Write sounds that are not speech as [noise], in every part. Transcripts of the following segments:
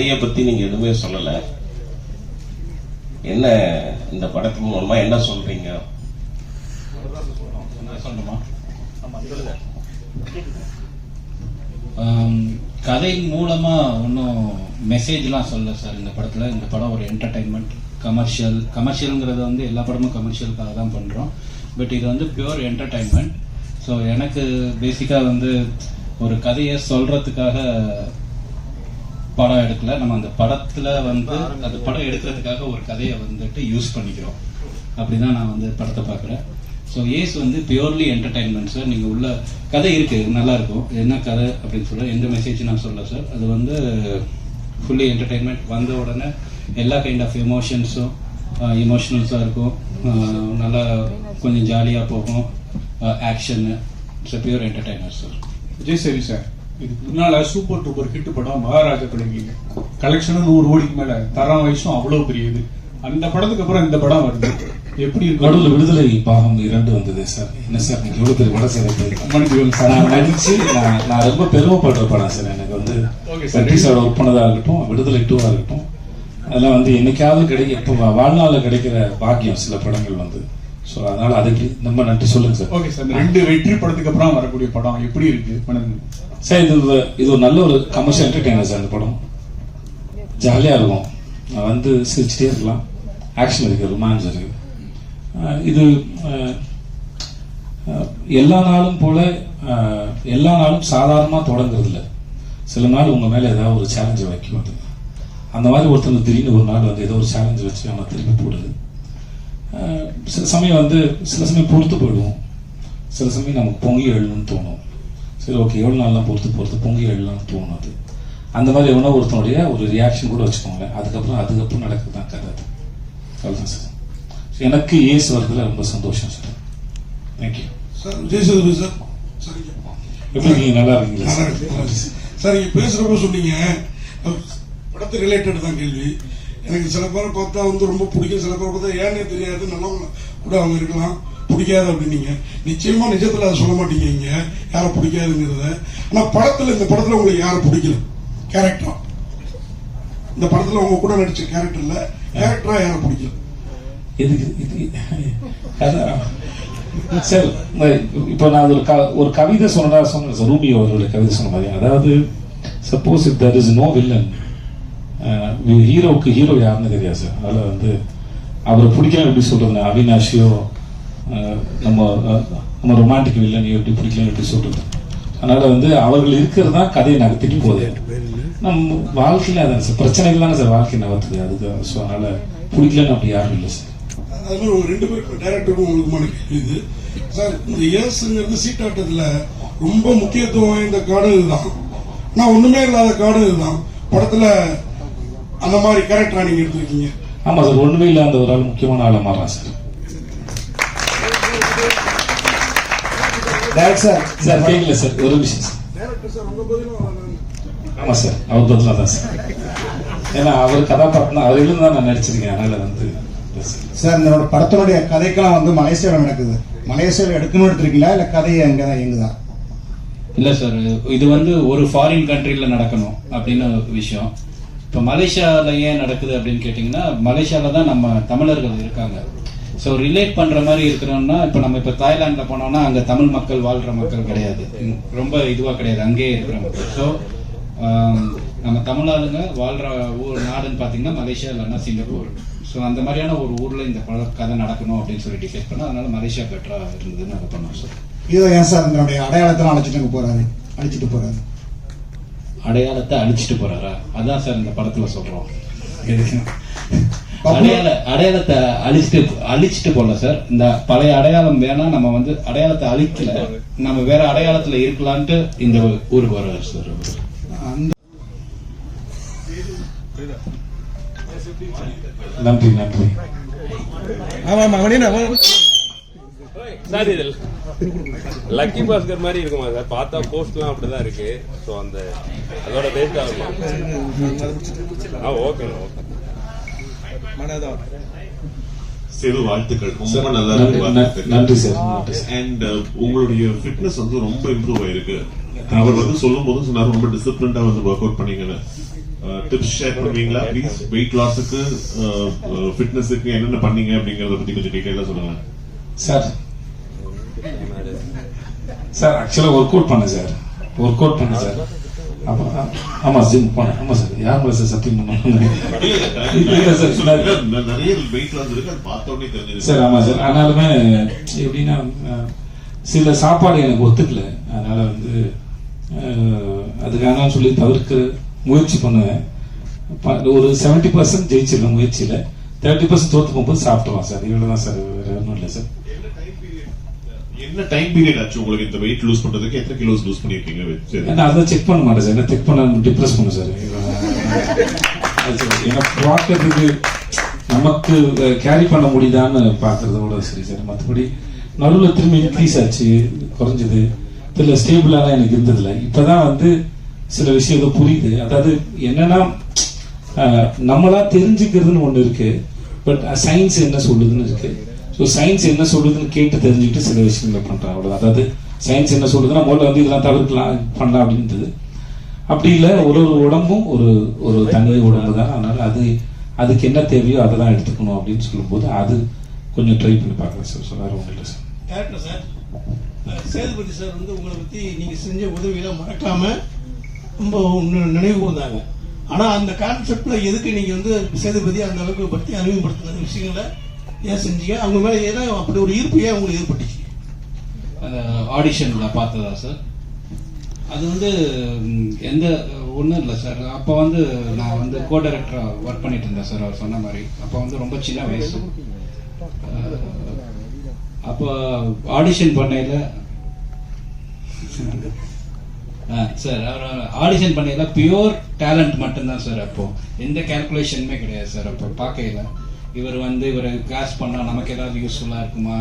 கதையை பத்தி நீங்க எதுவுமே சொல்லல. என்ன இந்த படத்தின் மூலமா என்ன சொல்றீங்க? சொல்லணுமா கதை மூலமா ஒன்றும் மெசேஜ்லாம் சொல்ல சார் இந்த படத்துல இந்த படம் ஒரு என்டர்டைன்மெண்ட் கமர்ஷியல் கமர்ஷியலுங்கிறது வந்து எல்லா படமும் கமர்ஷியலுக்காக தான் பண்றோம். பட் இது வந்து பியூர் என்டர்டைன்மெண்ட் ஸோ எனக்கு பேசிக்காக வந்து ஒரு கதையை சொல்றதுக்காக படம் எடுக்கல. நம்ம அந்த படத்துல வந்து அந்த படம் எடுக்கிறதுக்காக ஒரு கதையை வந்துட்டு யூஸ் பண்ணிக்கிறோம். அப்படிதான் நான் வந்து படத்தை பார்க்குறேன். ஸோ ஏஸ் வந்து பியூர்லி என்டர்டைன்மெண்ட் சார் நீங்கள் உள்ள கதை இருக்கு நல்லா இருக்கும். என்ன கதை அப்படின்னு சொல்ல எந்த மெசேஜ் நான் சொல்ல சார் அது வந்து ஃபுல்லி என்டர்டைன்மெண்ட் வந்த உடனே எல்லா கைண்ட் ஆஃப் எமோஷன்ஸும் இமோஷனல்ஸாக இருக்கும். நல்லா கொஞ்சம் ஜாலியாக போகும். Action it's pure entertainer sir Vijay சேவி sir இதுக்கு முன்னால சூப்பர் டூப்பர் ஹிட் படம் மகாராஜா பண்ணிருக்கீங்க கலெக்ஷனும் நூறு கோடிக்கு மேல. தரம் வயசும் அவ்வளவு பெரியது. அந்த படத்துக்கு அப்புறம் இந்த படம் வருது. எப்படி நடுவில் விடுதலை பாகம் இரண்டு வந்தது சார். என்ன சார் நீங்க எவ்வளவு பெரிய படம் சார். நான் நடிச்சு நான் நான் ரொம்ப பெருமைப்படுற படம் சார் எனக்கு வந்து. வெற்றி சார் ஒர்க் இருக்கட்டும் விடுதலை டூவா இருக்கட்டும். அதெல்லாம் வந்து என்னைக்காவது கிடைக்க இப்போ வாழ்நாளில் கிடைக்கிற பாக்கியம் சில படங்கள் வந்து. ஸோ அதனால அதுக்கு ரொம்ப நன்றி சொல்லுங்க சார். ஓகே சார் ரெண்டு வெற்றி படத்துக்கு அப்புறம் வரக்கூடிய படம் எப்படி இருக்கு? சார் இது இது ஒரு நல்ல ஒரு கமர்ஷியல் என்டர்டைனர் சார் இந்த படம். ஜாலியாக இருக்கும். நான் வந்து சிரிச்சிட்டே இருக்கலாம். ஆக்ஷன் இருக்கு ரொமான்ஸ் இருக்கு. இது எல்லா நாளும் போல எல்லா நாளும் சாதாரணமாக தொடங்குறது இல்ல சில நாள் உங்க மேல ஏதாவது ஒரு சேலஞ்சை வைக்கும் அது. அந்த மாதிரி ஒருத்தர் திடீர்னு ஒரு நாள் வந்து ஏதோ ஒரு சேலஞ்ச் வச்சு அவனை திருப்பி போடுது சில சமயம் வந்து சில சமயம் பொறுத்து போயிடுவோம். சில சமயம் நமக்கு பொங்கி எழணும்னு தோணும். சரி ஓகே எவ்வளோ நாள்லாம் பொறுத்து பொறுத்து பொங்கி எழலாம்னு தோணும் அது அந்த மாதிரி எவனோ ஒருத்தனுடைய ஒரு ரியாக்ஷன் கூட வச்சுக்கோங்களேன். அதுக்கப்புறம் அதுக்கப்புறம் நடக்குது தான் கதை அது. அவ்வளோதான் சார். எனக்கு ஏஸ் வரதுல ரொம்ப சந்தோஷம் sir. Thank you sir Vijay Sethupathi sir. சரிங்க. எப்படி இருக்கீங்க? நல்லா இருக்கீங்களா சார்? இருக்கு, நல்லா இருக்கு. சார் நீங்க பேசுறப்ப சொன்னீங்க. படத்து ரிலேட்டட் தான் கேள்வி. எனக்கு சில பேரை பார்த்தா வந்து ரொம்ப பிடிக்கும். சில பேரை பார்த்தா ஏன்னே தெரியாது. நல்லவங்க கூட அவங்க இருக்கலாம். பிடிக்காது அப்படின்னீங்க. நிச்சயமா நிஜத்துல அதை சொல்ல மாட்டீங்க இங்க யாரை பிடிக்காதுங்கிறத. ஆனா படத்துல இந்த படத்துல உங்களுக்கு யாரை பிடிக்கல? கேரக்டரா இந்த படத்துல உங்க கூட நடிச்ச கேரக்டர்ல கேரக்டரா யாரை பிடிக்கல? எதுக்கு? இது சார் இப்போ நான் ஒரு க ஒரு கவிதை சொன்னதா சொன்னேன். சார் ரூபி அவர்களுடைய கவிதை சொன்ன மாதிரி. அதாவது suppose if there is no villain ஹீரோவுக்கு ஹீரோ யாருன்னு தெரியாது சார். அதில் வந்து அவரை பிடிக்கல எப்படி சொல்றது? அவினாஷியோ நம்ம நம்ம ரொமான்டிக் வில்லனையோ எப்படி பிடிக்கல எப்படி சொல்றது? அதனால வந்து அவர்கள் இருக்கிறது தான் கதையை நகர்த்திட்டு போதே. நம்ம வாழ்க்கையில அதான் சார். பிரச்சனைகள் தானே சார் வாழ்க்கை நகர்த்துது. அதுக்கு ஸோ அதனால பிடிக்கலன்னு அப்படி யாரும் இல்லை சார். அது ஒரு ரெண்டு பேருக்கும் டைரக்டருக்கும் உங்களுக்குமான கேள்வி இது சார் இந்த இயேசுங்கிறது சீட்டாட்டத்தில் ரொம்ப முக்கியத்துவம் வாய்ந்த காடு இதுதான் நான் ஒண்ணுமே இல்லாத காடு இதுதான் படத்துல அந்த மாதிரி கேரக்டரா நீங்க எடுத்திருக்கீங்க. ஆமா சார் ஒண்ணுமே இல்லாத ஒரு ஆள் முக்கியமான ஆளா மாறான் சார். சார் சார் கேட்கல சார். ஒரு விஷயம் ஆமா சார் அவர் பதிலாக தான் சார். ஏன்னா அவர் கதாபாத்திரம் அவர் எழுந்து தான் நான் நடிச்சிருக்கேன் அதனால வந்து சார். இந்த படத்தினுடைய கதைக்கெல்லாம் வந்து மலேசியாவில் நடக்குது. மலேசியாவில் எடுக்கணும் எடுத்திருக்கீங்களா? இல்ல கதையை அங்கே தான் எங்குதான் இல்ல சார் இது வந்து ஒரு ஃபாரின் கண்ட்ரில நடக்கணும் அப்படின்னு ஒரு விஷயம். இப்போ மலேசியாவில் ஏன் நடக்குது அப்படின்னு கேட்டிங்கன்னா மலேசியால தான் நம்ம தமிழர்கள் இருக்காங்க. ஸோ ரிலேட் பண்ணுற மாதிரி இருக்கிறோம்னா இப்போ நம்ம இப்போ தாய்லாண்டில் போனோம்னா அங்கே தமிழ் மக்கள் வாழ்கிற மக்கள் கிடையாது. ரொம்ப இதுவாக கிடையாது. அங்கேயே இருக்கிற மக்கள். ஸோ நம்ம தமிழ் ஆளுங்க ஊர் நாடுன்னு பார்த்தீங்கன்னா மலேசியா இல்லைன்னா சிங்கப்பூர். ஸோ அந்த மாதிரியான ஒரு ஊரில் இந்த பட கதை நடக்கணும் அப்படின்னு சொல்லி டிசைட் பண்ணோம் அதனால மலேசியா பெட்டராக இருந்ததுன்னு அதை பண்ணோம் சார் இதை ஏன் சார் இதனுடைய அடையாளத்தெல்லாம் அழைச்சிட்டு போகிறாரு அழைச்சிட்டு போகிறாரு அடையாளத்தை அழிச்சிட்டு போறாரா? அதான் சார் இந்த படத்துல சொல்றோம். அடையாள அடையாளத்தை அழிச்சிட்டு அழிச்சிட்டு போல சார். இந்த பழைய அடையாளம் வேணா நம்ம வந்து அடையாளத்தை அழிக்கல. நம்ம வேற அடையாளத்துல இருக்கலான்ட்டு இந்த ஊருக்கு வர்றாரு சார். அந்த நன்றி நன்றி. சார் இது லக்கி பாஸ்கர் மாதிரி இருக்குமா சார்? பார்த்தா போஸ்ட்லாம் அப்படிதான் இருக்கு. ஸோ அந்த அதோட பேஸ்ட் ஆகுமா ஆ ஓகே ஓகே சிறு வாழ்த்துக்கள். ரொம்ப நல்லா இருக்கு. நன்றி, சார் அண்ட் உங்களுடைய ஃபிட்னஸ் வந்து ரொம்ப இம்ப்ரூவ் ஆயிருக்கு. அவர் வந்து சொல்லும் போது சொன்னாரு ரொம்ப டிசிப்ளின்டா வந்து ஒர்க் அவுட் பண்ணீங்கன்னு டிப்ஸ் ஷேர் பண்ணுவீங்களா? ப்ளீஸ் வெயிட் லாஸுக்கு ஃபிட்னஸுக்கு என்னென்ன பண்ணீங்க அப்படிங்கறத பத்தி கொஞ்சம் டீடைலா சொல்லுங்க சார் சார் ஆக்சுவலாக ஒர்க் அவுட் பண்ணேன் சார். ஒர்க் அவுட் பண்ணேன் சார். அப்போ ஆமாம் ஜிம் போனேன். ஆமாம் சார். யார் மேலே சார் சத்தியம் பண்ணாங்க இல்லை சார் ஆமாம் சார் ஆனாலுமே எப்படின்னா சில சாப்பாடு எனக்கு ஒத்துக்கல. அதனால வந்து அதுக்காக சொல்லி தவிர்க்க முயற்சி பண்ணுவேன். ஒரு செவன்டி பர்சன்ட் ஜெயிச்சிருக்கேன் முயற்சியில் தேர்ட்டி பர்சன்ட் தோத்து போகும்போது சாப்பிடுவான் சார். இவ்வளோ தான் சார். வேற ஒன்றும் இல்லை சார். என்ன டைம் பீரியட் ஆச்சு உங்களுக்கு இந்த வெயிட் லூஸ் பண்றதுக்கு? எத்தனை கிலோஸ் லூஸ் பண்ணிருக்கீங்க நான் அதை செக் பண்ண மாட்டேன் சார். என்ன செக் பண்ண டிப்ரெஸ் பண்ணும் சார். அது ஏன்னா பார்க்கறதுக்கு நமக்கு கேரி பண்ண முடியுதான்னு பார்க்கறதோட சரி சார். மற்றபடி நடுவில் திரும்பி இன்க்ரீஸ் ஆச்சு குறைஞ்சது. இதில் ஸ்டேபிளாலாம் எனக்கு இருந்ததில்ல. இப்பதான் வந்து சில விஷயம் புரியுது. அதாவது என்னன்னா நம்மளா தெரிஞ்சுக்கிறதுன்னு ஒன்று இருக்கு. பட் சயின்ஸ் என்ன சொல்லுதுன்னு இருக்கு. ஸோ சயின்ஸ் என்ன சொல்லுதுன்னு கேட்டு தெரிஞ்சுக்கிட்டு சில விஷயங்களை பண்றேன் அவ்வளவுதான். அதாவது சயின்ஸ் என்ன சொல்லுதுன்னா முதல்ல வந்து இதெல்லாம் தவிர்க்கலாம் பண்ணலாம் அப்படின்றது. அப்படி இல்லை ஒரு ஒரு உடம்பும் ஒரு ஒரு தனி உடம்பு தான். அதனால் அது அதுக்கு என்ன தேவையோ அதை தான் எடுத்துக்கணும் அப்படின்னு சொல்லும்போது அது கொஞ்சம் ட்ரை பண்ணி பார்க்குறேன் சார் ஸோ ஒன்றும் இல்லை sir director sir Sethupathi sir வந்து உங்களை பற்றி நீங்கள் செஞ்ச உதவியெல்லாம் மறக்காம ரொம்ப நினைவு கூர்ந்தாங்க ஆனால் அந்த கான்செப்டில் எதுக்கு நீங்கள் வந்து சேதுபதி அந்த அளவுக்கு பற்றி அறிமுகப்படுத்தின விஷயங்களை ஏன் செஞ்சீங்க? அவங்க மேலே ஏதோ அப்படி ஒரு ஈர்ப்பு ஏன் உங்களுக்கு ஏற்பட்டுச்சு? அந்த ஆடிஷனில் பார்த்ததா சார் அது வந்து எந்த ஒன்றும் இல்லை சார் அப்போ வந்து நான் வந்து கோ டைரக்டராக ஒர்க் பண்ணிட்டு இருந்தேன் சார் அவர் சொன்ன மாதிரி. அப்போ வந்து ரொம்ப சின்ன வயசு. அப்போ ஆடிஷன் பண்ணையில் சார் அவர் ஆடிஷன் பண்ணையில் பியூர் டேலண்ட் மட்டும்தான் சார் அப்போது எந்த கால்குலேஷனுமே கிடையாது சார் அப்போ பார்க்கையில. இவர் வந்து இவரை கிளாஸ் பண்ணால் நமக்கு ஏதாவது யூஸ்ஃபுல்லாக இருக்குமா?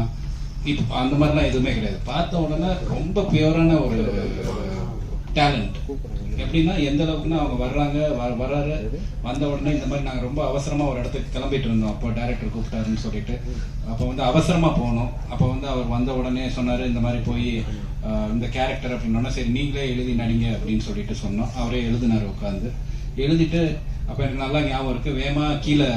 இப்போ அந்த மாதிரிலாம் எதுவுமே கிடையாது. பார்த்த உடனே ரொம்ப பியூரான ஒரு டேலண்ட் எப்படின்னா எந்த அளவுக்குன்னா அவங்க வர்றாங்க வர்றாரு. வந்த உடனே இந்த மாதிரி நாங்கள் ரொம்ப அவசரமாக ஒரு இடத்துக்கு கிளம்பிட்டு இருந்தோம். அப்போ டேரக்டர் கூப்பிட்டாருன்னு சொல்லிட்டு. அப்போ வந்து அவசரமாக போனோம். அப்போ வந்து அவர் வந்த உடனே சொன்னார் இந்த மாதிரி போய் இந்த கேரக்டர் அப்படின்னோன்னா சரி நீங்களே எழுதி நடிங்க அப்படின்னு சொல்லிட்டு சொன்னோம். அவரே எழுதினார் உட்காந்து எழுதிட்டு அப்போ எனக்கு நல்லா ஞாபகம் இருக்குது வேமா கீழே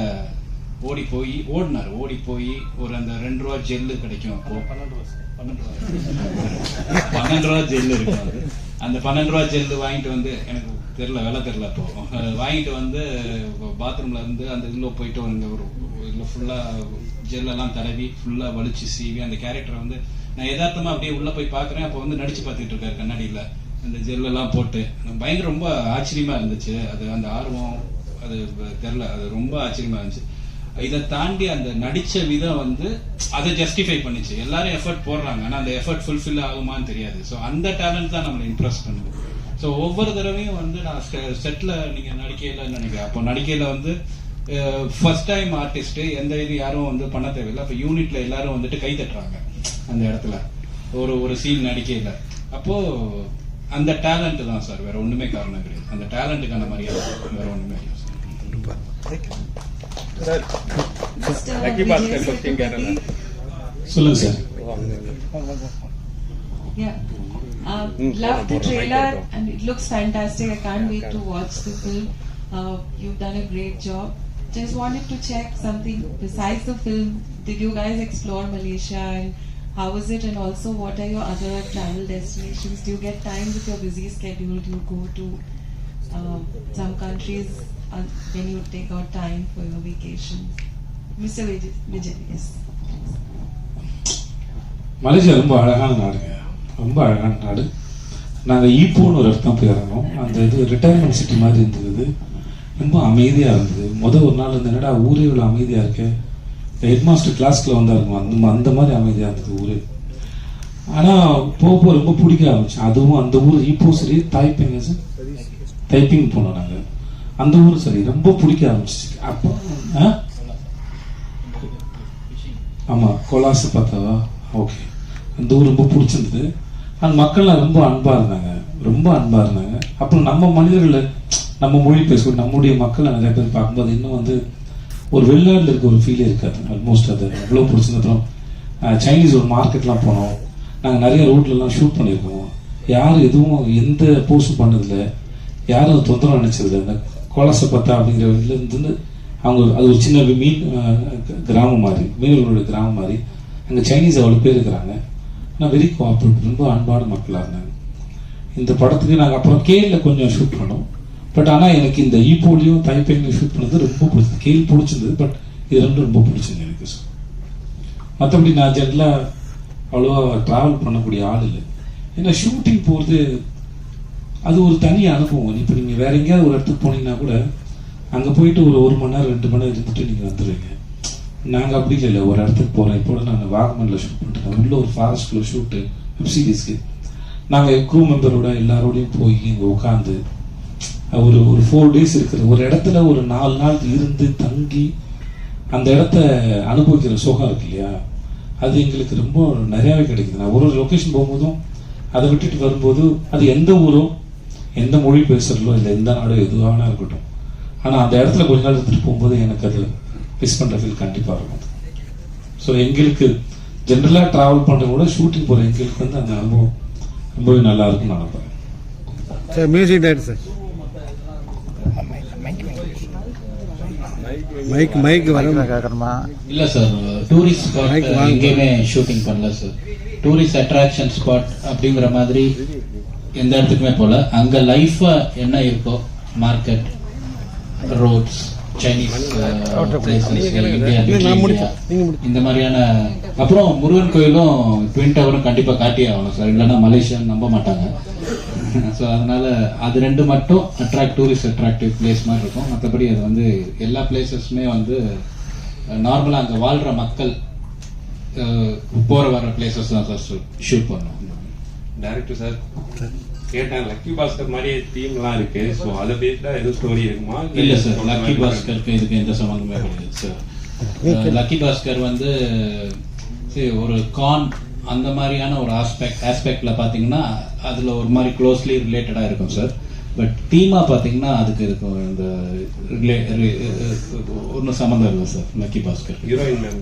ஓடி போய் ஓடினார். ஓடி போய் ஒரு அந்த ரெண்டு ரூபா ஜெல்லு கிடைக்கும் அப்போ. பன்னெண்டு ரூபா பன்னெண்டு ரூபா. ஜெல்லு இருக்கும் அது. அந்த பன்னெண்டு ரூபா ஜெல்லு வாங்கிட்டு வந்து எனக்கு தெரியல விலை தெரியல அப்போ வாங்கிட்டு வந்து பாத்ரூம்ல இருந்து அந்த இதுல போயிட்டு வந்து ஒரு இதுல ஃபுல்லா ஜெல்லெல்லாம் தடவி ஃபுல்லா வலிச்சு சீவி அந்த கேரக்டரை வந்து நான் யதார்த்தமா அப்படியே உள்ள போய் பாக்குறேன் அப்போ வந்து நடிச்சு பார்த்துட்டு இருக்காரு கண்ணாடியில. அந்த ஜெல்லெல்லாம் போட்டு. பயங்கர ரொம்ப ஆச்சரியமா இருந்துச்சு. அது அந்த ஆர்வம் அது தெரியல. அது ரொம்ப ஆச்சரியமா இருந்துச்சு. இதை தாண்டி அந்த நடிச்ச விதம் வந்து அதை ஜஸ்டிஃபை பண்ணிச்சு. எல்லாரும் எஃபர்ட் போடுறாங்க. ஆனால் அந்த எஃபர்ட் ஃபுல்ஃபில் ஆகுமான்னு தெரியாது. ஸோ அந்த டேலண்ட் தான் நம்மளை இம்ப்ரெஸ் பண்ணுது. ஸோ ஒவ்வொரு தடவையும் வந்து நான் செட்டில் நீங்கள் நடிக்கையில் நினைக்கிறேன். அப்போ நடிக்கையில் வந்து ஃபர்ஸ்ட் டைம் ஆர்டிஸ்ட் எந்த இது யாரும் வந்து பண்ண தேவையில்லை. அப்போ யூனிட்ல எல்லாரும் வந்துட்டு கை தட்டுறாங்க அந்த இடத்துல. ஒரு ஒரு சீன் நடிக்கையில். அப்போ அந்த டேலண்ட் தான் சார். வேற ஒண்ணுமே காரணம் கிடையாது. அந்த டேலண்ட்டுக்கான மரியாதை வேற ஒண்ணுமே இல்லை சார். சொல்லுங்க sir Yeah. Uh, love the trailer and it looks fantastic. I can't wait to watch the film. Uh, you've done a great job. Just wanted to check something besides the film. Did you guys explore Malaysia and how is it? And also, what are your other travel destinations? Do you get time with your busy schedule? Do you go to uh, some countries uh, when you take out time for your vacations? Mr. Vijay, Vijay yes. Malaysia ரொம்ப அழகான நாடுங்க. ரொம்ப அழகான நாடு. நாங்கள் ஈப்போன்னு ஒரு இடத்தான் போய் இறங்கணும் அந்த இது ரிட்டையர்மெண்ட் சிட்டி மாதிரி இருந்தது. ரொம்ப அமைதியாக இருந்தது. முதல் ஒரு நாள் இந்த என்னடா ஊரே இவ்வளோ அமைதியாக இருக்கு. ஹெட் மாஸ்டர் கிளாஸ்க்குள்ள வந்தாருங்க அந்த அந்த மாதிரி அமைதியாக இருந்தது ஊரே. ஆனால் போக போக ரொம்ப பிடிக்க ஆரம்பிச்சு. அதுவும் அந்த ஊர் ஈப்போ சரி தாய்ப்பிங்க டைப்பிங் போனோம் நாங்கள் அந்த ஊர் சரி ரொம்ப பிடிக்க ஆரம்பிச்சிச்சு அப்போ ஆமாம் கொலாசு பார்த்தாவா? ஓகே. அந்த ஊர் ரொம்ப பிடிச்சிருந்தது. அந்த மக்கள்லாம் ரொம்ப அன்பாக இருந்தாங்க. ரொம்ப அன்பாக இருந்தாங்க. அப்புறம் நம்ம மனிதர்கள் நம்ம மொழி பேசுவோம் நம்முடைய மக்களை நிறைய பேர் பார்க்கும்போது இன்னும் வந்து ஒரு வெளிநாட்டில் இருக்க ஒரு ஃபீலே இருக்காது. ஆல்மோஸ்ட் அது அவ்வளோ பிடிச்சிருந்த சைனீஸ் ஒரு மார்க்கெட்லாம் போனோம். நாங்கள் நிறைய ரோட்லலாம் ஷூட் பண்ணியிருக்கோம். யாரும் எதுவும் எந்த போஸ்டும் பண்ணதில்லை. யாரும் தொந்தரவு நினச்சதில்லை. இந்த கோலசப்பத்தா அப்படிங்கிற அவங்க அது ஒரு சின்ன மீன் கிராமம் மாதிரி மீனவர்களுடைய கிராமம் மாதிரி. அங்கே சைனீஸ் அவ்வளோ பேர் இருக்கிறாங்க. ஆனால் வெரி கோஆப்ரேட் ரொம்ப அன்பான மக்களாக இருந்தாங்க. இந்த படத்துக்கு நாங்கள் அப்புறம் கேல கொஞ்சம் ஷூட் பண்ணோம். பட் ஆனால் எனக்கு இந்த ஈப்போலையும் தைப்பேலையும் ஷூட் பண்ணது ரொம்ப பிடிச்சது. கேல் பிடிச்சிருந்தது பட் இது ரெண்டும் ரொம்ப பிடிச்சது எனக்கு. ஸோ மற்றபடி நான் ஜென்ரலாக அவ்வளோவா ட்ராவல் பண்ணக்கூடிய ஆள் இல்லை. ஏன்னா ஷூட்டிங் போகிறது அது ஒரு தனி அனுபவம். இப்போ நீங்கள் வேற எங்கேயாவது ஒரு இடத்துக்கு போனீங்கன்னா கூட அங்கே போயிட்டு ஒரு ஒரு மணி நேரம் ரெண்டு மணி நேரம் இருந்துட்டு நீங்கள் வந்துடுவீங்க நாங்கள் அப்படி இல்லை ஒரு இடத்துக்கு போகிறோம் இப்போ நான் வாகமனில் ஷூட் பண்ணுறோம் உள்ள ஒரு ஃபாரஸ்ட்டில் ஷூட்டு வெப் சீரிஸ்க்கு நாங்கள் க்ரூ மெம்பரோட எல்லாரோடையும் போய் இங்கே உட்காந்து ஒரு ஒரு ஃபோர் டேஸ் இருக்கிற ஒரு இடத்துல ஒரு நாலு நாள் இருந்து தங்கி அந்த இடத்த அனுபவிக்கிற சுகம் இருக்கு இல்லையா? அது எங்களுக்கு ரொம்ப நிறையாவே கிடைக்குது. நான் ஒரு ஒரு லொக்கேஷன் போகும்போதும் அதை விட்டுட்டு வரும்போது அது எந்த ஊரோ எந்த மொழி பேசுறதோ இல்லை எந்த நாடோ எதுவானா இருக்கட்டும். ஆனால் அந்த இடத்துல கொஞ்ச நாள் எடுத்துட்டு போகும்போது எனக்கு அது மிஸ் பண்ணுற ஃபீல் கண்டிப்பாக இருக்கும். ஸோ எங்களுக்கு ஜென்ரலாக ட்ராவல் பண்ணுற கூட ஷூட்டிங் போகிற எங்களுக்கு வந்து அந்த அனுபவம் ரொம்பவே நல்லா இருக்கும்னு நான் நம்புறேன். Sir music sir mike mike வர இல்ல சார் டூரிஸ்ட் ஸ்பாட். எங்கேயுமே ஷூட்டிங் பண்ணல சார் டூரிஸ்ட் அட்ராக்ஷன் ஸ்பாட் அப்படிங்கிற மாதிரி எந்த இடத்துக்குமே போல. அங்க லைஃபா என்ன இருக்கோ மார்க்கெட் ரோட்ஸ் சைனீஸ் இந்த மாதிரியான அப்புறம் முருகன் கோயிலும் ட்வின் டவரும் கண்டிப்பா காட்டியே ஆகணும் சார் இல்லைன்னா மலேசியன் நம்ப மாட்டாங்க. [laughs] ஸோ அதனால அது ரெண்டு மட்டும் அட்ராக்ட் டூரிஸ்ட் அட்ராக்டிவ் பிளேஸ் மாதிரி இருக்கும். மற்றபடி அது வந்து எல்லா பிளேசஸுமே வந்து நார்மலாக அங்கே வாழ்கிற மக்கள் அஹ், போற வர பிளேசஸ் தான் சார் ஷூட் பண்ணோம் டைரக்டர் சார் கேட்டேன் லக்கி பாஸ்கர் மாதிரி தீம்லாம் இருக்கு. ஸோ அதை பேஸ்டா எதுவும் ஸ்டோரி இருக்குமா? இல்ல சார் லக்கி பாஸ்கருக்கு இதுக்கு எந்த சம்மந்தமே கிடையாது சார் லக்கி பாஸ்கர் வந்து சரி, ஒரு கான் அந்த மாதிரியான ஒரு ஆஸ்பெக்ட் ஆஸ்பெக்ட்ல பாத்தீங்கன்னா அதுல ஒரு மாதிரி க்ளோஸ்லி ரிலேட்டடா இருக்கும் சார் பட் தீமா பாத்தீங்கன்னா அதுக்கு இருக்கும் இந்த ரிலே ஒன்றும் சம்மந்தம் இல்லை sir Lucky Baskhar heroine ma'am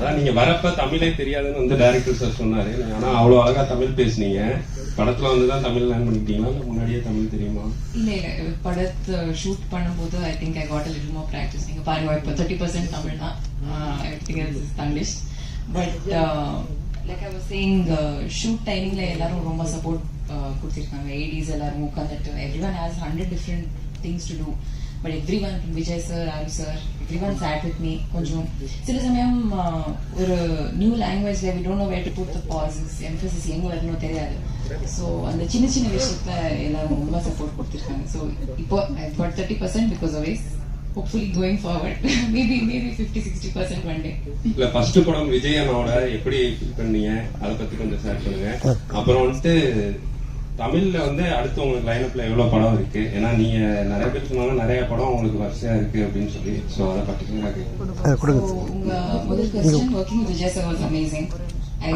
அதான் நீங்க வரப்ப தமிழே தெரியாதுன்னு வந்து டைரக்டர் சார் சொன்னாரு. ஆனா அவ்வளவு அழகா தமிழ் பேசுனீங்க. படத்துல வந்து தான் தமிழ் லேர்ன் பண்ணிட்டீங்களா? இல்ல முன்னாடியே தமிழ் தெரியுமா? இல்ல இல்ல. படத்தை ஷூட் பண்ணும்போது I think I got little more practice நீங்க பாருங்க இப்போ தேர்ட்டி பர்சன்ட் தமிழ் தான். I else is Tanglish but like I was saying shoot டைமிங்ல எல்லாரும் ரொம்ப சப்போர்ட் uh, கொடுத்துருக்காங்க. ஏடிஸ் எல்லாரும் உட்காந்துட்டு everyone has hundred different things to do but everyone Vijay sir ஆரு sir everyone sat with me கொஞ்சம் சில சமயம் ஒரு நியூ லாங்குவேஜ்ல we don't know where to put the pauses emphasis எங்க வரணும் தெரியாது. ஸோ அந்த சின்ன சின்ன விஷயத்துல எல்லாரும் ரொம்ப சப்போர்ட் கொடுத்துருக்காங்க. ஸோ இப்போ far thirty percent because of hopefully going forward maybe maybe fifty sixty percent one day இல்ல ஃபர்ஸ்ட் படம் விஜய் அண்ணாவோட எப்படி ஃபீல் பண்ணீங்க? அதை பத்தி கொஞ்சம் ஷேர் பண்ணுங்க. அப்புறம் வந்துட்டு தமிழ்ல வந்து அடுத்து உங்களுக்கு லைனப்ல எவ்வளவு படம் இருக்கு? ஏன்னா நீங்க நிறைய பேர் சொன்னாங்க நிறைய படம் உங்களுக்கு வரிசையா இருக்கு அப்படின்னு சொல்லி. சோ அதை பர்டிகுலரா கேட்கணும் So, உங்க முதல் question working with Vijay sir was amazing I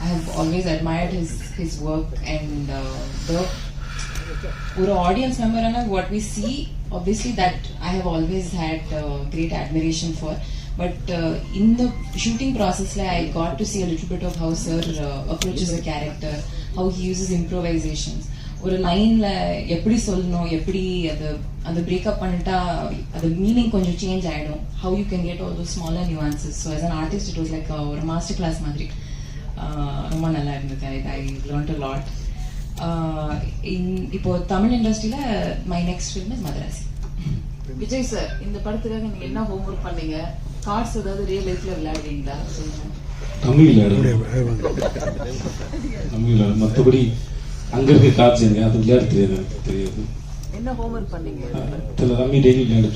I have always admired his his work and the ஒரு audience மெம்பரான what we see obviously that I have always had great admiration for but இந்த shooting ப்ராசஸ்ல I got to see a little bit of how sir approaches a character how he uses improvisations ஒரு லைன்ல எப்படி சொல்லணும் எப்படி அது அது breakup பண்ணிட்டா அது மீனிங் கொஞ்சம் சேஞ்ச் ஆயிடும். How you can get all those smaller nuances so as an artist it was like ஒரு மாஸ்டர் கிளாஸ் மாதிரி ரொம்ப நல்லா இருந்தது. ஐ ஐ லேர்ன்ட் அ லாட் இப்போ தமிழ் இண்டஸ்ட்ரியில my next film is Madharaasi Vijay sir இந்த படத்துக்காக நீங்க என்ன ஹோம்ஒர்க் பண்ணீங்க? கார்ட்ஸ் ஏதாவது ரியல் லைஃப்ல விளையாடுறீங்களா சொல்லுங்க. தமிழ் விளையாடுவேன் தமிழ் விளையாடு மற்றபடி அங்க இருக்க காட்சி எனக்கு அது விளையாட தெரியாது எனக்கு தெரியாது. என்ன ஹோம்ஒர்க் பண்ணீங்க? சில ரம்மி டெய்லி விளையாடு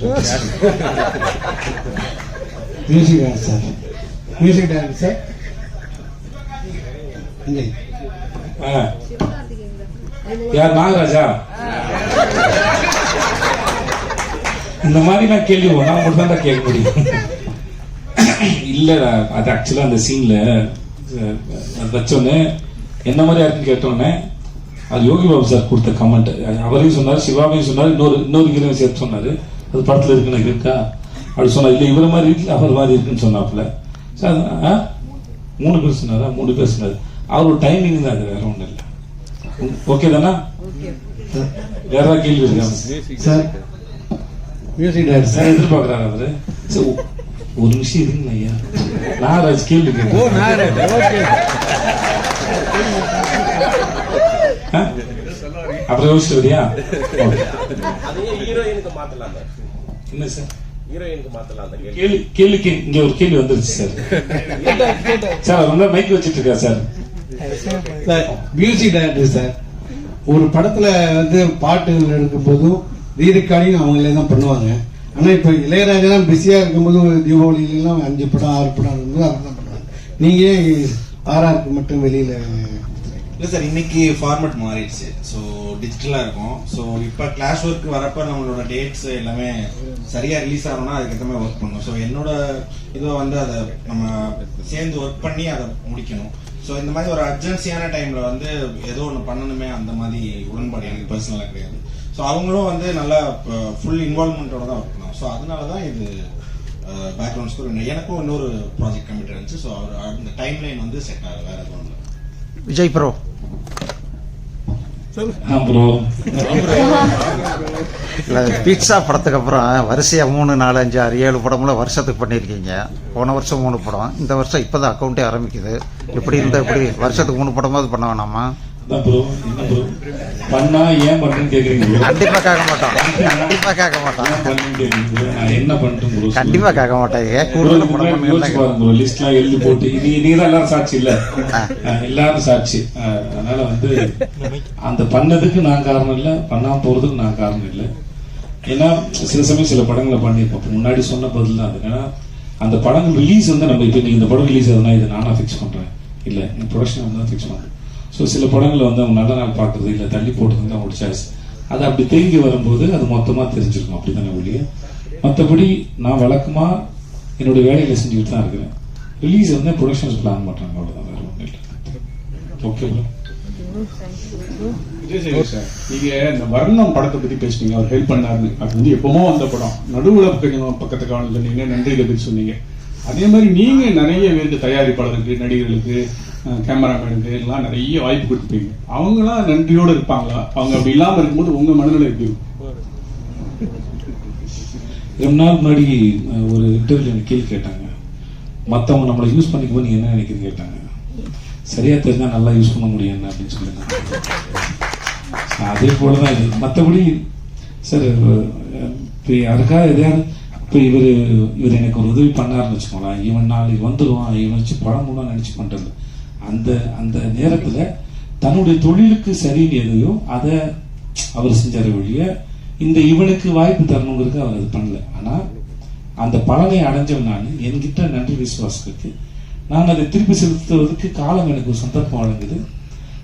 music sir music director sir. யார் நாகராஜா? இந்த மாதிரி நான் கேள்வி நான் மட்டும் தான் கேட்க முடியும் [coughs] இல்லடா அது ஆக்சுவலா அந்த சீன்ல வச்சோன்னே என்ன மாதிரி யாருன்னு கேட்டோன்னே அது யோகி பாபு சார் கொடுத்த கமெண்ட் அவரையும் சொன்னார் சிவாவையும் சொன்னார் இன்னொரு இன்னொரு ஹீரோயின் சேர்த்து சொன்னாரு. அது படத்துல இருக்குன்னு இருக்கா? அப்படி சொன்னா இல்ல இவர மாதிரி இருக்கு அவர் மாதிரி இருக்குன்னு சொன்னாப்புல. சார் ஆ? மூணு பேர் சொன்னாரா? மூணு பேர் சொன்னாரு. அவரோட டைமிங் தான் அது வேற ஒண்ணும் இல்லை. ஓகே தானா? வேற ஏதாவது கேள்வி இருக்கா? சார் மியூசிக் டைரக்டர் சார் எதிர்பார்க்கறாரு அவரு? சரி, ஒரு நிமிஷம் இருங்க ஐயா நாகராஜ். கேள்வி அப்புறம் யோசிச்சு வரியா? என்ன சார்? ஹீரோயினுக்கு மாத்தலாம் அந்த கேள்வி. கேள்வி கேள்விக்கு இங்க ஒரு கேள்வி வந்துருச்சு சார். சார் வந்து மைக் வச்சிட்டு இருக்கா sir. Sir music director sir. ஒரு படத்துல வந்து பாட்டுகள் எடுக்கும்போதும் ரீ ரெக்கார்டிங் அவங்களே தான் பண்ணுவாங்க. ஆனால் இப்போ இளையராஜெல்லாம் பிஸியாக இருக்கும்போது ஒரு தீபாவளியில அஞ்சு படம் ஆறு படம் இருக்கும்போது அவர் தான் பண்ணுவாங்க நீங்கள் ஆர்ஆருக்கு மட்டும் வெளியில் இல்லை சார் இன்னைக்கு ஃபார்மேட் மாறிடுச்சு. ஸோ டிஜிட்டலாக இருக்கும். ஸோ இப்போ கிளாஷ் ஒர்க் வரப்போ நம்மளோட டேட்ஸ் எல்லாமே சரியாக ரிலீஸ் ஆகணும்னா அதுக்கேற்ற மாதிரி ஒர்க் பண்ணணும். ஸோ என்னோட இதை வந்து அதை நம்ம சேர்ந்து ஒர்க் பண்ணி அதை முடிக்கணும். ஸோ இந்த மாதிரி ஒரு அர்ஜென்சியான டைமில் வந்து ஏதோ ஒன்று பண்ணணுமே அந்த மாதிரி உடன்பாடு எனக்கு பர்சனலாக கிடையாது. ஸோ அவங்களும் வந்து நல்லா ஃபுல் இன்வால்மெண்ட்டோட தான் ஒர்க் பண்ணுவாங்க. ஸோ அதனால தான் இது பேக்ரவுண்ட் ஸ்கோர் எனக்கும் இன்னொரு ப்ராஜெக்ட் கமிட் இருந்துச்சு. ஸோ அவர் அந்த டைம் லைன் வந்து செட் ஆகல. வேற எதுவும் இல்லை. விஜய் ப்ரோ அப்புறம் இல்லை பீட்சா படத்துக்கு அப்புறம் வரிசையாக மூணு நாலு அஞ்சு ஆறு ஏழு படம்லாம் வருஷத்துக்கு பண்ணியிருக்கீங்க. போன வருஷம் மூணு படம். இந்த வருஷம் இப்போ தான் அக்கௌண்ட்டே ஆரம்பிக்குது. இப்படி இருந்தால் இப்படி வருஷத்துக்கு மூணு படமாவது பண்ண வேணாமா? அதான் ப்ரோ என்ன ப்ரோ பண்ணா ஏன் பண்றேன்னு கேக்குறீங்க? bro. கண்டிப்பாக கேட்க மாட்டோம். கண்டிப்பாக கேட்க மாட்டோம். ஏன் பண்ணேன்னு. நான் என்ன பண்ணிட்டேன் ப்ரோ கண்டிப்பாக கேட்க மாட்டேன் ஏன் கூடுதல் படம் பாருங்க ப்ரோ லிஸ்ட்லாம் எழுதி போட்டு நீ நீங்க தான் எல்லாரும் சாட்சி இல்ல. எல்லாரும் சாட்சி. அதனால வந்து அந்த பண்ணதுக்கு நான் காரணம் இல்ல பண்ணாம போறதுக்கு நான் காரணம் இல்ல. ஏன்னா சில சமயம் சில படங்களை பண்ணியிருப்போம். முன்னாடி சொன்ன பதில் தான் அது. ஏன்னா அந்த படங்கள் ரிலீஸ் வந்து நம்ம இப்போ இந்த படம் ரிலீஸ் ஆகுதுன்னா இதை நானா ஃபிக்ஸ் பண்றேன். இல்ல இந்த ப்ரொடக்ஷன் வந்து தான் ஃபிக்ஸ் பண்றேன். ஸோ சில படங்களை வந்து அவங்க நல்ல நாள் பார்க்கறது இல்லை தள்ளி போடுறது தான் சாய்ஸ் அது அப்படி தேங்கி வரும்போது அது மொத்தமாக தெரிஞ்சிருக்கும். அப்படி தானே ஒழிய? மற்றபடி நான் வழக்கமாக என்னுடைய வேலையில் செஞ்சுட்டு தான் இருக்கிறேன். ரிலீஸ் வந்து ப்ரொடக்ஷன்ஸ் பிளான் பண்ணுறாங்க அவ்வளோதான் வேறு ஒன்றும் இல்லை. ஓகே சார் நீங்க இந்த வர்ணம் படத்தை பத்தி பேசுனீங்க. அவர் ஹெல்ப் பண்ணாரு. அது வந்து எப்பவுமோ வந்த படம். நடுவுல கொஞ்சம் பக்கத்து கவனம் சொன்னீங்க நன்றிகளை பத்தி சொன்னீங்க அதே மாதிரி நீங்க நிறைய பேருக்கு தயாரிப்பாளருக்கு நடிகர்களுக்கு கேமராமேனுக்கு எல்லாம் நிறைய வாய்ப்பு கொடுத்துருப்பீங்க அவங்களாம் நன்றியோடு இருப்பாங்களா? அவங்க அப்படி இல்லாமல் இருக்கும்போது உங்க மனநிலை எப்படி ரெண்டு ரொம்ப நாள் முன்னாடி ஒரு இன்டர்வியூ எனக்கு கேள்வி கேட்டாங்க. மற்றவங்க நம்மளை யூஸ் பண்ணிக்கும் நீங்கள் என்ன நினைக்கிறீங்க கேட்டாங்க. சரியா தெரிஞ்சா நல்லா யூஸ் பண்ண முடியும் அப்படின்னு சொல்லியிருந்தாங்க. அதே போலதான் இது. மற்றபடி சார் இப்போ யாருக்கா எதையாவது இப்போ இவர் இவர் எனக்கு ஒரு உதவி பண்ணார்னு வச்சுக்கோங்களேன். இவன் நாளைக்கு வந்துடுவான் இவன் வச்சு படம் நினச்சி பண்ணுறது அந்த அந்த நேரத்தில் தன்னுடைய தொழிலுக்கு சரின்னு எதையோ அதை அவர் செஞ்சாரு ஒழிய இந்த இவனுக்கு வாய்ப்பு தரணுங்கிறது அவர் அது பண்ணல. ஆனால் அந்த பலனை அடைஞ்சவன் நான். என்கிட்ட நன்றி விசுவாசம் இருக்கு நான் அதை திருப்பி செலுத்துவதற்கு காலம் எனக்கு ஒரு சந்தர்ப்பம் வழங்குது.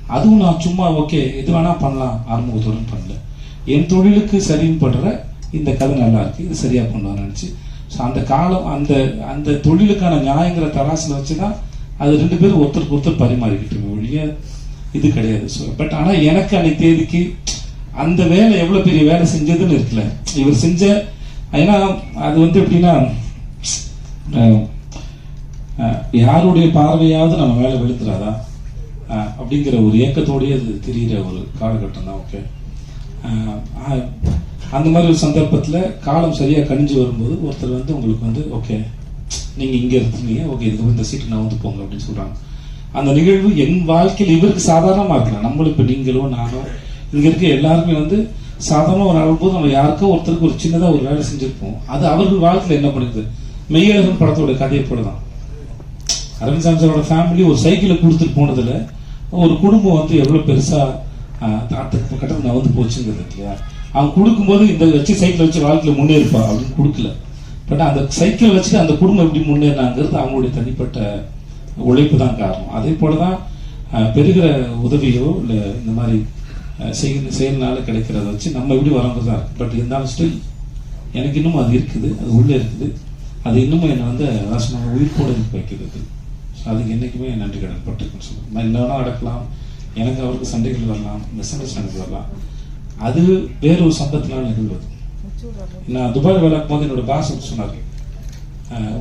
அதுவும் நான் சும்மா ஓகே எது வேணா பண்ணலாம். ஆறுமுகத்துடன் பண்ணல. என் தொழிலுக்கு சரின்னு படுற இந்த கதை நல்லா இருக்கு. இது சரியா பண்ணுவான்னு நினைச்சு. ஸோ அந்த காலம் அந்த அந்த தொழிலுக்கான நியாயங்கிற தராசில் வச்சுதான் அது ரெண்டு பேரும் ஒருத்தருக்கு ஒருத்தர் பரிமாறிக்கிட்டு ஒழிய இது கிடையாது. ஸோ பட் ஆனால் எனக்கு அன்னைக்கு தேதிக்கு அந்த வேலை எவ்வளோ பெரிய வேலை செஞ்சதுன்னு இருக்குல்ல. இவர் செஞ்ச ஏன்னா அது வந்து எப்படின்னா யாருடைய பார்வையாவது நம்ம வேலை வெளுத்துறாதா அப்படிங்கிற ஒரு ஏக்கத்தோடயே அது தெரிகிற ஒரு காலகட்டம் தான் ஓகே அந்த மாதிரி ஒரு சந்தர்ப்பத்தில் காலம் சரியாக கணிஞ்சு வரும்போது ஒருத்தர் வந்து உங்களுக்கு வந்து ஓகே நீங்கள் இங்கே இருந்தீங்க ஓகே இதுக்கு இந்த சீட்டு நான் வந்து போங்க அப்படின்னு சொல்கிறாங்க அந்த நிகழ்வு என் வாழ்க்கையில் இவருக்கு சாதாரணமாக இருக்கலாம். நம்மளும் இப்போ நீங்களோ நானோ இங்கே இருக்க எல்லாருமே வந்து சாதாரண ஒரு ஆகும்போது நம்ம யாருக்கோ ஒருத்தருக்கு ஒரு சின்னதாக ஒரு வேலை செஞ்சுருப்போம். அது அவர்கள் வாழ்க்கையில் என்ன பண்ணுது? மெய்யழகன் படத்தோட கதையை போலதான் அரவிந்த் சாமிசாரோட ஃபேமிலி ஒரு சைக்கிளை கொடுத்துட்டு போனதில் ஒரு குடும்பம் வந்து எவ்வளோ பெருசாக ஆஹ், அடுத்த கட்டத்தில் நான் வந்து போச்சுங்கிறது இல்லையா? அவன் கொடுக்கும்போது இந்த வச்சு சைக்கிள் வச்சு வாழ்க்கையில் முன்னேறிப்பா அப்படின்னு கொடுக்கல. பட் அந்த சைக்கிள் வச்சுட்டு அந்த குடும்பம் எப்படி முன்னேறினாங்கிறது அவங்களுடைய தனிப்பட்ட உழைப்பு தான் காரணம். அதே போல தான் பெறுகிற உதவியோ இல்லை இந்த மாதிரி ஆஹ், செயல் செயல்னால கிடைக்கிறத வச்சு நம்ம எப்படி வரவங்க தான் இருக்கு. பட் இருந்தாலும் ஸ்டில் எனக்கு இன்னும் அது இருக்குது அது உள்ளே இருக்குது. அது இன்னமும் என்னை வந்து அதான் சொன்னாங்க இருக்க வைக்கிறது. அதுக்கு என்றைக்குமே நன்றி கடன் பட்டிருக்குன்னு சொல்லுவேன் நான் என்ன வேணா நடக்கலாம். எனக்கு அவருக்கு சண்டைகள் வரலாம். மிஸ் அண்டர்ஸ்டாண்டிங் வரலாம். அது வேறொரு சம்பத்தினால் நிகழ்வது. நான் துபாய் வேலை போது என்னோட பாஸ் சொன்னார்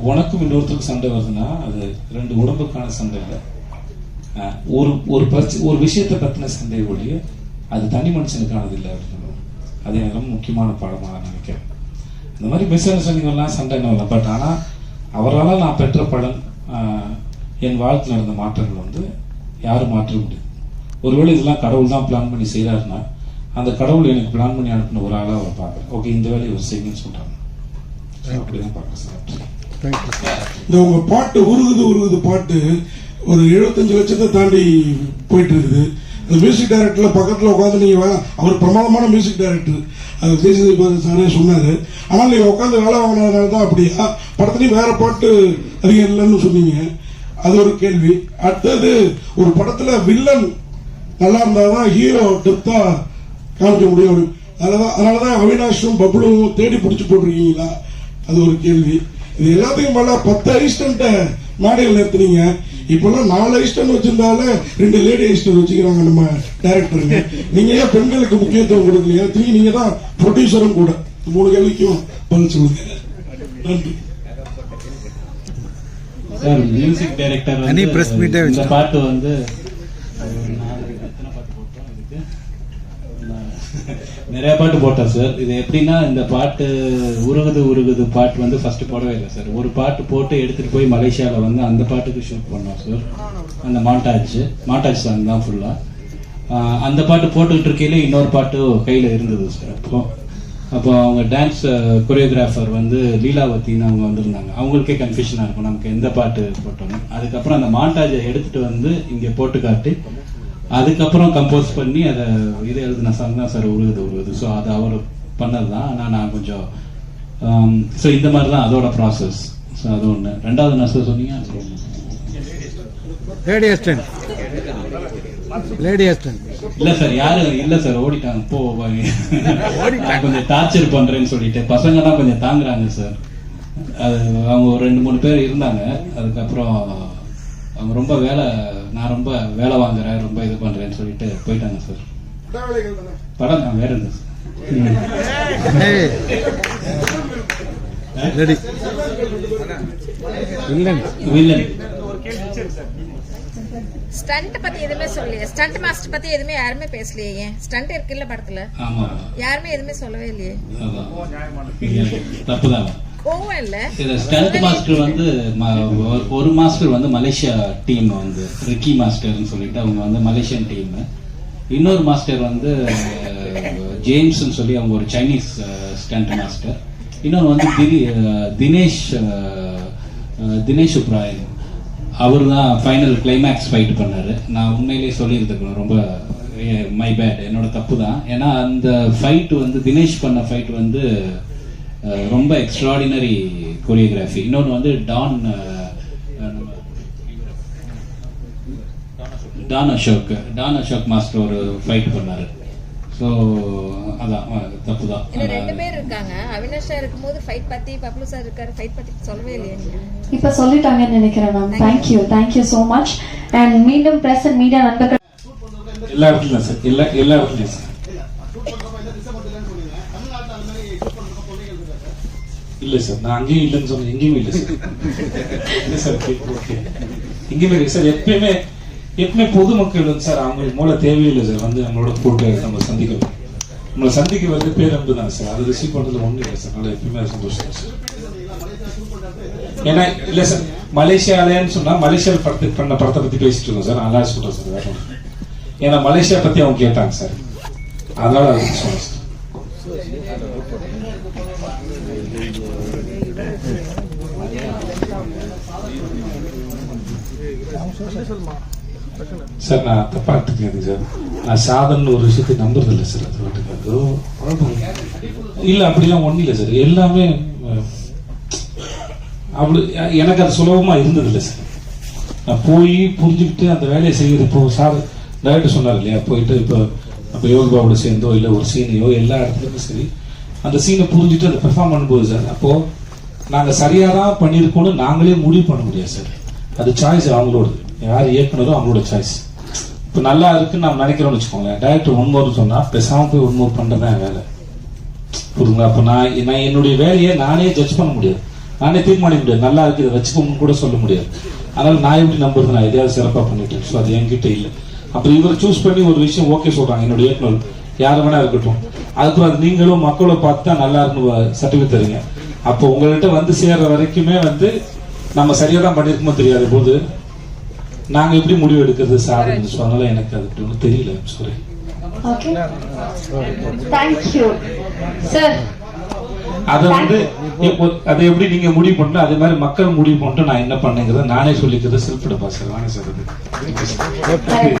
உனக்கும் இன்னொருத்தருக்கு சண்டை வருதுன்னா அது ரெண்டு உடம்புக்கான சண்டை இல்லை. ஒரு ஒரு பிரச்சனை ஒரு விஷயத்தை பத்தின சண்டை ஒழிய அது தனி மனுஷனுக்கானது இல்லை. அப்படின்னு அது எனக்கு முக்கியமான பாடமாக நான் நினைக்கிறேன். இந்த மாதிரி மிஸ் அண்டர்ஸ்டாண்டிங்லாம் சண்டை வரலாம் பட் ஆனால் அவரால் நான் பெற்ற பலன் ஆஹ், என் வாழ்க்கையில் நடந்த மாற்றங்கள் வந்து யாரும் மாற்ற முடியாது. ஒருவேளை இதெல்லாம் கடவுள் தான் பிளான் பண்ணி செய்கிறாருன்னா அந்த கடவுள் எனக்கு பிளான் பண்ணி அனுப்பின ஒரு ஆளாக அவர் பார்க்குறேன். ஓகே இந்த வேலையை ஒரு செய்யுங்கன்னு சொல்கிறாங்க அப்படிதான் பார்க்குறேன் சார் இந்த உங்க பாட்டு உருகுது உருகுது பாட்டு ஒரு எழுபத்தஞ்சு லட்சத்தை தாண்டி போயிட்டு இருக்குது. அந்த மியூசிக் டைரக்டர்ல பக்கத்துல உட்காந்து நீங்க வே- அவர் பிரமாதமான மியூசிக் டைரக்டர் அது தேசிய சாரே சொன்னாரு. ஆனா நீங்க உட்காந்து வேலை வாங்கினதுனால தான் அப்படியா? படத்துலயும் வேற பாட்டு அதிகம் இல்லைன்னு சொன்னீங்க. அது ஒரு கேள்வி. அடுத்தது ஒரு படத்துல வில்லன் நல்லா இருந்தாதான் ஹீரோ டெப்தா காமிக்க முடியும். அதனாலதான் அதனாலதான் அவினாஷும் பப்ளும் தேடி பிடிச்சி போட்டிருக்கீங்களா? அது ஒரு கேள்வி. இது எல்லாத்துக்கும் மேல பத்து அசிஸ்டன்ட்ட மேடையில் நிறுத்துனீங்க. இப்பெல்லாம் நாலு அசிஸ்டன்ட் வச்சிருந்தாலே ரெண்டு லேடி அசிஸ்டன்ட் வச்சுக்கிறாங்க நம்ம டைரக்டருங்க. நீங்க ஏன் பெண்களுக்கு முக்கியத்துவம் கொடுக்கலையா திரும்பி நீங்க தான் ப்ரொடியூசரும் கூட. மூணு கேள்விக்கும் பதில் சொல்லுங்க. நன்றி. சார் மியூசிக் டைரக்டர் ஏ இந்த. பாட்டு வந்து ஒரு நாலு எத்தனை பாட்டு போட்டோம் இதுக்கு நான் நிறைய பாட்டு போட்டோம் சார் இது எப்படின்னா இந்த பாட்டு உருகுது உருகுது பாட்டு வந்து ஃபர்ஸ்ட் போடவே இல்லை சார் ஒரு பாட்டு போட்டு எடுத்துட்டு போய் மலேசியாவில் வந்து அந்த பாட்டுக்கு ஷூட் பண்ணோம் சார் அந்த மாண்டாஜ் மாண்டாஜ் சாங் தான் ஃபுல்லாக அந்த பாட்டு போட்டுக்கிட்டு இருக்கையில இன்னொரு பாட்டு கையில் இருந்தது சார் அப்போ அப்போ அவங்க டான்ஸ் கொரியோகிராஃபர் வந்து லீலாவத்தின்னு அவங்க வந்திருந்தாங்க. அவங்களுக்கே கன்ஃபியூஷனாக இருக்கும் நமக்கு எந்த பாட்டு போட்டோம்னு. அதுக்கப்புறம் அந்த மாண்டாஜை எடுத்துட்டு வந்து இங்கே போட்டு காட்டி அதுக்கப்புறம் கம்போஸ் பண்ணி அதை இது எழுதின சாங் தான் சார் உருகுது உருகுது. ஸோ அது அவர் பண்ணது தான் ஆனால் நான் கொஞ்சம் ஸோ இந்த மாதிரி தான் அதோட ப்ராசஸ் ஸோ அது ஒன்று ரெண்டாவது சார் சொன்னீங்க? லேடி அசிஸ்டன்ட் லேடி அசிஸ்டன்ட் இல்ல சார் யாரும் இல்ல சார் ஓடிட்டாங்க. போ நான் கொஞ்சம் டார்ச்சர் பண்றேன்னு சொல்லிட்டு. பசங்க தான் கொஞ்சம் தாங்குறாங்க சார் அது அவங்க ஒரு ரெண்டு மூணு பேர் இருந்தாங்க. அதுக்கப்புறம் அவங்க ரொம்ப வேலை நான் ரொம்ப வேலை வாங்குறேன் ரொம்ப இது பண்றேன்னு சொல்லிட்டு போயிட்டாங்க சார். படம் நான் வேற வில்லன் ஸ்டண்ட் பத்தி எதுவுமே சொல்லலையே. ஸ்டண்ட் மாஸ்டர் பத்தி எதுவுமே யாருமே பேசலையே ஏன்? ஸ்டண்ட் இருக்குல்ல படத்துல? ஆமா. யாருமே எதுவுமே சொல்லவே இல்லையே. தப்புதான். இது ஸ்டண்ட் மாஸ்டர் வந்து ஒரு- மாஸ்டர் வந்து மலேசியா டீம் வந்து ரிக்கி மாஸ்டர்னு சொல்லிட்டு அவங்க வந்து மலேசியன் டீம் இன்னொரு மாஸ்டர் வந்து ஜேம்ஸ்னு சொல்லி அவங்க ஒரு சைனீஸ் ஸ்டண்ட் மாஸ்டர் இன்னொன்று வந்து திரி- தினேஷ் தினேஷ் உப்ராயன். அவர் தான் ஃபைனல் கிளைமேக்ஸ் ஃபைட் பண்ணாரு. நான் உண்மையிலேயே சொல்லியிருந்துக்கணும் ரொம்ப மை பேட் என்னோட தப்பு தான். ஏன்னா அந்த ஃபைட் வந்து தினேஷ் பண்ண ஃபைட் வந்து ரொம்ப எக்ஸ்ட்ராடினரி கொரியோகிராஃபி இன்னொன்று வந்து Don Don Ashok Don Ashok master ஒரு ஃபைட் பண்ணாரு. ஸோ அதான் தப்பு தான் ரெண்டு பேர் இருக்காங்க. அவினாஷ் சார் இருக்கும்போது ஃபைட் பத்தி பப்ளு சார் இருக்காரு ஃபைட் பத்தி சொல்லவே இல்லையே இப்ப சொல்லிட்டாங்கன்னு நினைக்கிறேன் ma'am thank you thank you so much and மீண்டும் பிரஸ் அண்ட் மீடியா நண்பர்கள் எல்லா இடத்துலையும் சார் எல்லா எல்லா இடத்துலையும் சார் இல்லை சார். நான் அங்கேயும் இல்லைன்னு சொன்னேன். எங்கேயும் இல்லை சார். இல்லை சார் ஓகே எங்கேயுமே இல்லை சார். எப்பயுமே எப்பவுமே பொதுமக்கள் வந்து சார் அவங்களுக்கு மூல தேவையில்லை சார். வந்து நம்மளோட போட்டு நம்ம சந்திக்கணும் நம்மளை சந்திக்க வந்து பேரன்பு தான் சார். அதை ரிசீவ் பண்றதுல ஒன்றும் இல்லை சார். நல்லா எப்பயுமே சந்தோஷம் சார். ஏன்னா இல்ல சார் மலேசியாலன்னு சொன்னா மலேசியா படத்துக்கு பண்ண படத்தை பத்தி பேசிட்டு இருக்கோம் சார். நல்லா சொல்கிறேன் சார். வேற ஏன்னா மலேசியா பத்தி அவங்க கேட்டாங்க சார். அதனால அதை சொன்னேன் சார். சார் நான் தப்பா எடுத்துக்கிறேன் சார் நான் சாதனை ஒரு விஷயத்தை நம்புறது இல்லை சார் அது இல்லை அது அப்படிலாம் ஒன்றும் இல்லை சார் எல்லாமே அப்படி எனக்கு அது சுலபமாக இருந்தது இல்லை சார் நான் போய் புரிஞ்சுக்கிட்டு அந்த வேலையை செய்யறது. இப்போ சார் டைரக்டர் சொன்னார் இல்லையா? போயிட்டு இப்போ நம்ம யோகாவோட சேர்ந்தோ இல்லை ஒரு சீனையோ எல்லா இடத்துலையும் சரி. அந்த சீனை புரிஞ்சுட்டு அதை பெர்ஃபார்ம் பண்ணும்போது சார் அப்போது நாங்கள் சரியாக தான் பண்ணியிருக்கோம்னு நாங்களே முடிவு பண்ண முடியாது சார் அது சாய்ஸ் அவங்களோடது. யார் இயக்குனரோ அவங்களோட சாய்ஸ் இப்போ நல்லா இருக்குன்னு நம்ம நினைக்கிறோம்னு வச்சுக்கோங்களேன். டேரக்டர் ஒன் சொன்னால் சொன்னா போய் ஒன் மோர் தான் வேலை. புரியுங்களா அப்போ நான் நான் என்னுடைய வேலையை நானே ஜட்ஜ் பண்ண முடியாது. நானே தீர்மானிக்க முடியாது. நல்லா இருக்கு இதை வச்சுக்கோன்னு கூட சொல்ல முடியாது. அதனால நான் எப்படி நம்புறது? நான் எதையாவது சிறப்பாக பண்ணிட்டேன். ஸோ அது என்கிட்ட இல்லை. அப்புறம் இவர் சூஸ் பண்ணி ஒரு விஷயம் ஓகே சொல்கிறாங்க என்னுடைய இயக்குனர் யார் வேணா இருக்கட்டும். அதுக்கப்புறம் அது நீங்களும் மக்களும் பார்த்து தான் நல்லா இருந்து சர்டிஃபிகேட் தரீங்க அப்போ உங்கள்கிட்ட வந்து சேர்ற வரைக்குமே வந்து நம்ம சரியாக தான் பண்ணிருக்கோமோ தெரியாத. போது நாங்க எப்படி முடிவு எடுக்கிறது சார் அதனால எனக்கு அது அப்படி ஒண்ணும் தெரியல sorry Okay. Thank you. Sir, அதை வந்து அதை எப்படி நீங்க முடிவு பண்ணணும் அதே மாதிரி மக்கள் முடிவு பண்ணிட்டு நான் என்ன பண்ணுங்கிறத நானே சொல்லிக்கிறது செல்ஃப் டெபாசிட் வாங்க சார்